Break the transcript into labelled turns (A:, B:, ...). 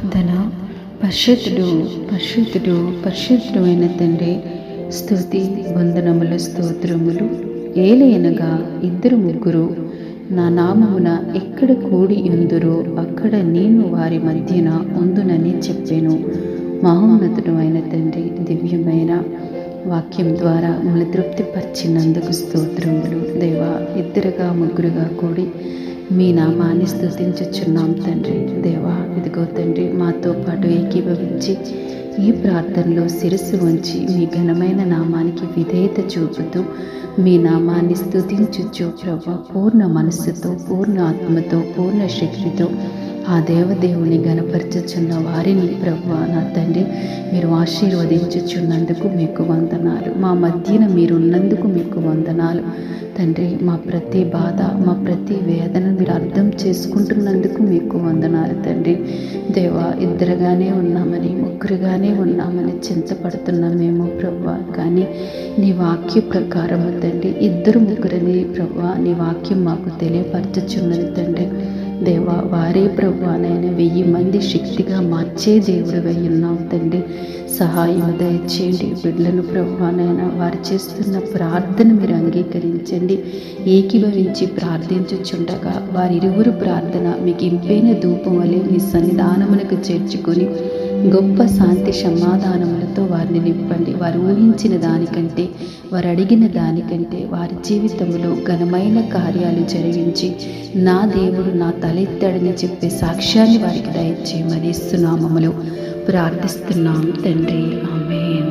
A: ప్రార్థన. పరిశుద్ధుడు పరిశుద్ధుడు పరిశుద్ధుడు అయిన తండ్రి స్థుతి వందనములు స్తోత్రములు ఏలయనగా ఇద్దరు ముగ్గురు నా నామమున ఎక్కడ కూడి ఉందురో అక్కడ నేను వారి మధ్యన ఉందునని చెప్పాను. మహోన్నతుడు అయిన తండ్రి దివ్యమైన వాక్యం ద్వారా మమ్మల్ని తృప్తిపరిచినందుకు స్తోత్రములు. దేవా ఇద్దరుగా ముగ్గురుగా కూడి మీ నామాన్ని స్థుతించుచున్నాం తండ్రి. దేవా ఇదిగో తండ్రి మాతో పాటు ఏకీభవించి ఈ ప్రార్థనలో శిరస్సు ఉంచి మీ ఘనమైన నామానికి విధేయత చూపుతూ మీ నామాన్ని స్థుతించుచు ప్రభ పూర్ణ మనస్సుతో పూర్ణ ఆత్మతో పూర్ణ శక్తితో ఆ దేవదేవుని గనపరచుచున్న వారిని ప్రభు నా తండ్రి మీరు ఆశీర్వదించుచున్నందుకు మీకు వందనాలు. మా మధ్యన మీరు ఉన్నందుకు మీకు వందనాలు. తండ్రి మా ప్రతి బాధ మా ప్రతి వేదన మీరు అర్థం చేసుకుంటున్నందుకు మీకు వందనాలు తండ్రి. దేవా ఇద్దరుగానే ఉన్నామని ముగ్గురుగానే ఉన్నామని చింతపడుతున్నామేమో ప్రభా కానీ నీ వాక్య ప్రకారము తండ్రి ఇద్దరు ముగ్గురని ప్రభా నీ వాక్యం మాకు తెలియపరచుచున్నది తండ్రి. దేవా వారే ప్రభు అనైనా వెయ్యి మంది శక్తిగా మార్చే దేవుడు వెయ్యి ఉన్నావు తండ్రి సహాయం దయచేయండి బిడ్డలను ప్రభునైనా వారు చేస్తున్న ప్రార్థన మీరు అంగీకరించండి ఏకీభవించి ప్రార్థించుచుండగా వారిరువురు ప్రార్థన మీకు ఇంపైన ధూపం వలె మీ సన్నిధానమునకు చేర్చుకొని గొప్ప శాంతి సమాధానములతో వారిని నింపండి. వారు ఊహించిన దానికంటే వారు అడిగిన దానికంటే వారి జీవితంలో ఘనమైన కార్యాలు జరిగించి నా దేవుడు నా తలెత్తాడని చెప్పే సాక్ష్యాన్ని వారికి దయచేయమని ఇస్తున్నామములు ప్రార్థిస్తున్నాం తండ్రి. ఆమెన్.